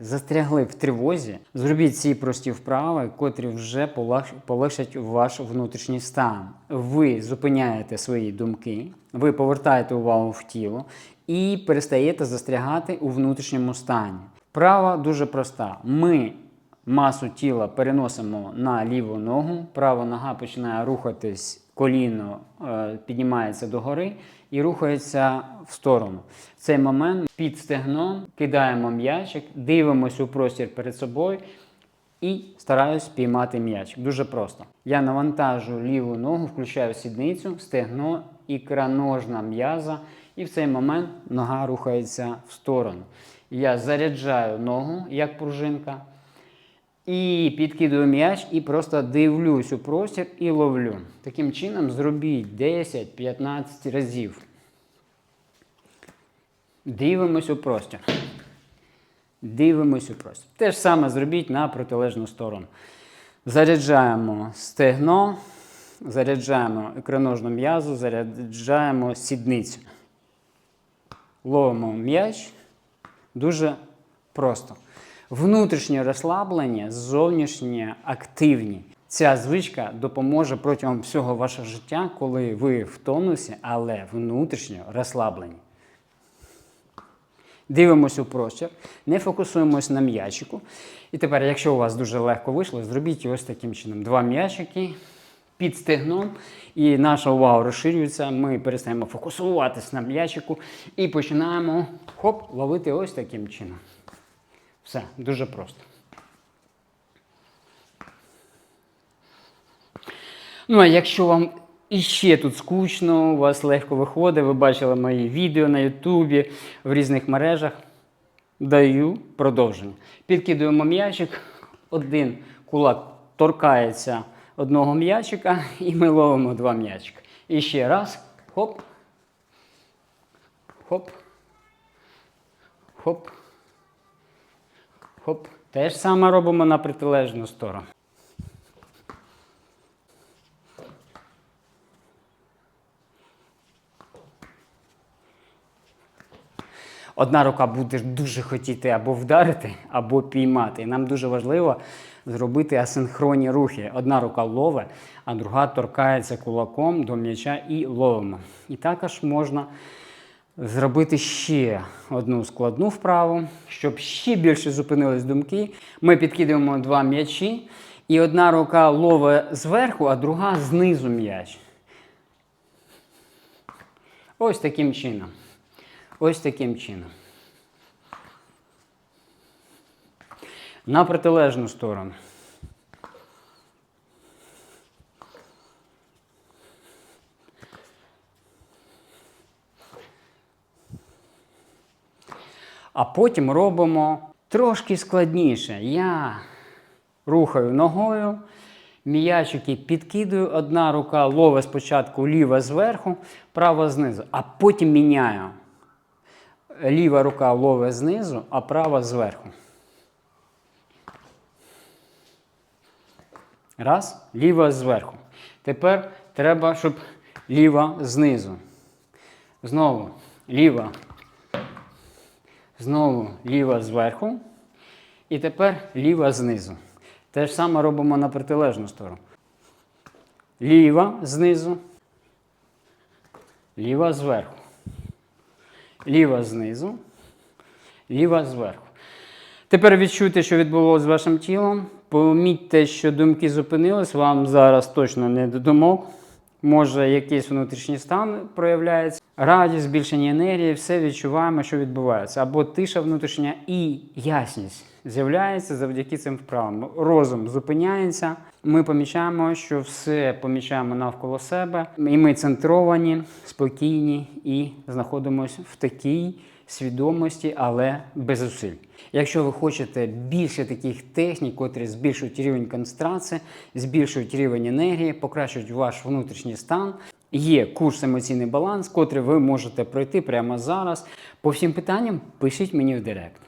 застрягли в тривозі, зробіть ці прості вправи, котрі вже полегшать ваш внутрішній стан. Ви зупиняєте свої думки, ви повертаєте увагу в тіло і перестаєте застрягати у внутрішньому стані. Вправа дуже проста. Ми масу тіла переносимо на ліву ногу, права нога починає рухатись, коліно е, піднімається догори і рухається в сторону. В цей момент під стегном кидаємо м'ячик, дивимося у простір перед собою і стараюсь піймати м'яч. Дуже просто. Я навантажую ліву ногу, включаю сідницю, стегно, ікроножна м'яза, і в цей момент нога рухається в сторону. Я заряджаю ногу як пружинка. І підкидую м'яч і просто дивлюсь у простір і ловлю. Таким чином зробіть 10-15 разів. Дивимось у простір. Дивимось у простір. Те ж саме зробіть на протилежну сторону. Заряджаємо стегно, заряджаємо ікроножну м'язу, заряджаємо сідницю. Ловимо м'яч. Дуже просто. Внутрішнє розслаблення, зовнішнє активні. Ця звичка допоможе протягом всього вашого життя, коли ви в тонусі, але внутрішньо розслаблені. Дивимося у простір, не фокусуємось на м'ячику. І тепер, якщо у вас дуже легко вийшло, зробіть ось таким чином: два м'ячики під стегном, і наша увага розширюється. Ми перестаємо фокусуватись на м'ячику і починаємо хоп, ловити ось таким чином. Все, дуже просто. Ну, а якщо вам іще тут скучно, у вас легко виходить, ви бачили мої відео на Ютубі, в різних мережах, даю продовження. Підкидуємо м'ячик, один кулак торкається одного м'ячика, і ми ловимо два м'ячика. І ще раз, хоп, хоп, хоп. Хоп. Те ж саме робимо на протилежну сторону. Одна рука буде дуже хотіти або вдарити, або піймати. І нам дуже важливо зробити асинхронні рухи. Одна рука лове, а друга торкається кулаком до м'яча і ловимо. І також можна зробити ще одну складну вправу, щоб ще більше зупинились думки. Ми підкидаємо два м'ячі, і одна рука ловить зверху, а друга знизу м'яч. Ось таким чином. Ось таким чином. На протилежну сторону. А потім робимо трошки складніше. Я рухаю ногою, м'ячики підкидую, одна рука ловить спочатку ліва зверху, права знизу, а потім міняю. Ліва рука ловить знизу, а права зверху. Раз, ліва зверху. Тепер треба, щоб ліва знизу. Знову ліва. Знову ліва зверху. І тепер ліва знизу. Те ж саме робимо на протилежну сторону. Ліва знизу. Ліва зверху. Ліва знизу. Ліва зверху. Тепер відчуйте, що відбулося з вашим тілом. Помітьте, що думки зупинились, вам зараз точно не до думок. Може, якийсь внутрішній стан проявляється. Радість, збільшення енергії, все відчуваємо, що відбувається. Або тиша внутрішня і ясність з'являється завдяки цим вправам. Розум зупиняється. Ми помічаємо, що все помічаємо навколо себе, і ми центровані, спокійні і знаходимося в такій свідомості, але без зусиль. Якщо ви хочете більше таких технік, котрі збільшують рівень концентрації, збільшують рівень енергії, покращують ваш внутрішній стан. Є курс емоційний баланс, котрий ви можете пройти прямо зараз. По всім питанням пишіть мені в директ.